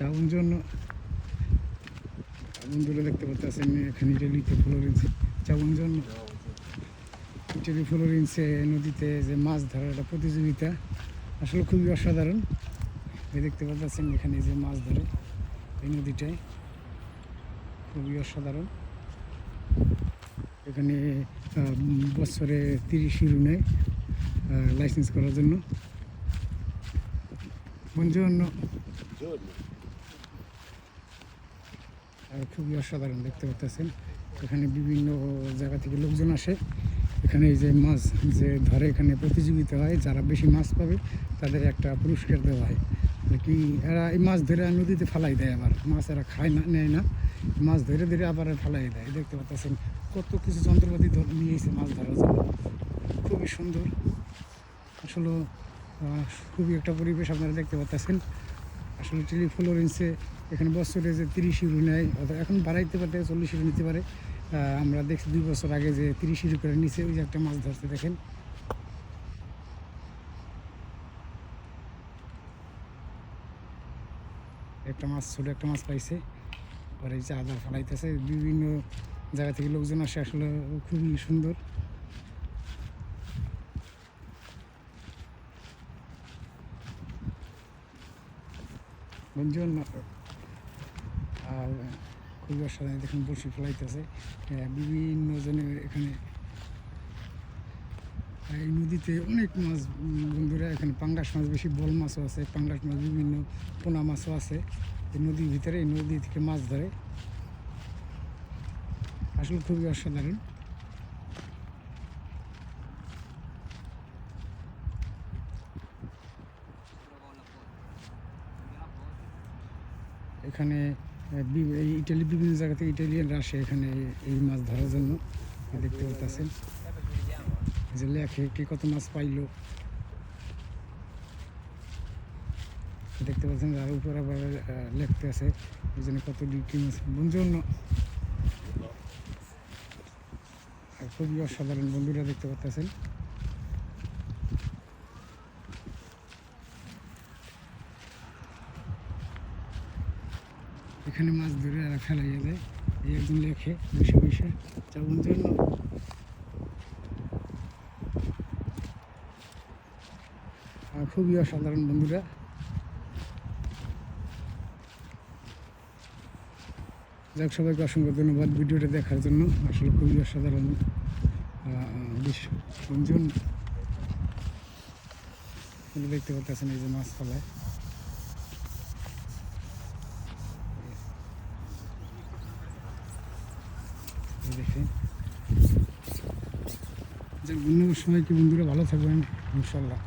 Chown জন্য বন্ধুরা দেখতে পাচ্ছেন এখানে ইটালিতে ফ্লোরেন্সে চাউন জন্য ইটালি ফ্লোরেন্সে নদীতে, যে মাছ ধরার একটা প্রতিযোগিতা। আসলে খুবই অসাধারণ। এই দেখতে পাচ্ছেন এখানে যে মাছ ধরে এই নদীটায়। খুবই অসাধারণ। এখানে বছরে তিরিশ ইউরো নেয় লাইসেন্স করার জন্য। আর খুবই অসাধারণ দেখতে পাচ্ছেন এখানে বিভিন্ন জায়গা থেকে লোকজন আসে। এখানে এই যে মাছ যে ধরে এখানে প্রতিযোগিতা হয়, যারা বেশি মাছ পাবে তাদের একটা পুরস্কার দেওয়া হয়। মানে কি, এরা এই মাছ ধরে নদীতে ফালাই দেয় আবার। মাছ এরা খায় না, নেয় না। মাছ ধরে ধরে আবার ফালাই দেয়। দেখতে পাচ্ছেন কত কিছু যন্ত্রপাতি নিয়ে এসে মাছ ধরার জন্য খুবই সুন্দর। আসলে খুবই একটা পরিবেশ আপনারা দেখতে পাচ্ছেন আসলে টেলি ফ্লোরেন্সে এখানে বছরে যে তিরিশ ইউরো নেয়, অথবা এখন বাড়াইতে পারে চল্লিশ ইউরো নিতে পারে। আমরা দেখছি দুই বছর আগে যে তিরিশ ইউরো করে নিচে ওই যে একটা মাছ ধরতে দেখেন। একটা মাছ, ছোটো একটা মাছ পাইছে। পরে এই যে আদা ফেলাইতেছে, বিভিন্ন জায়গা থেকে লোকজন আসে, আসলে খুবই সুন্দর। বন্ধুজন আর খুবই অসাধারণ দেখুন বসি ফেলাইতেছে। বিভিন্ন জনের এখানে, এই নদীতে অনেক মাছ, বন্ধুরা, এখানে পাঙ্গাস মাছ বেশি, বল মাছও আছে, পাঙ্গাস মাছ বিভিন্ন, পোনা মাছও আছে। এই নদীর ভিতরে, এই নদী থেকে মাছ ধরে। আসলে খুবই অসাধারণ। এখানে ইটালি, বিভিন্ন জায়গা থেকে ইটালিয়ানরা আসে এখানে এই মাছ ধরার জন্য। দেখতে পাচ্ছেন যে লেখে কে কত মাছ পাইলো। দেখতে পাচ্ছেন আর উপর আবার লেখতে আছে এই জন্য কত ডিগ্রি মাছ। বন্ধুজন্য খুবই অসাধারণ বন্ধুরা দেখতে পাচ্ছেন এখানে মাছ ধরে এরা ফেলাইয়া যায় এই একজন লেখে, বসে বসে। চাউন জন্য খুবই অসাধারণ বন্ধুরা। যাক, সবাইকে অসংখ্য ধন্যবাদ ভিডিওটা দেখার জন্য। আসলে খুবই অসাধারণ। দৃশ্য দেখতে পাচ্ছেন এই যে মাছ ফলায়। এই যে অন্য সময় কি বন্ধুরা ভালো থাকবেন ইনশাল্লাহ।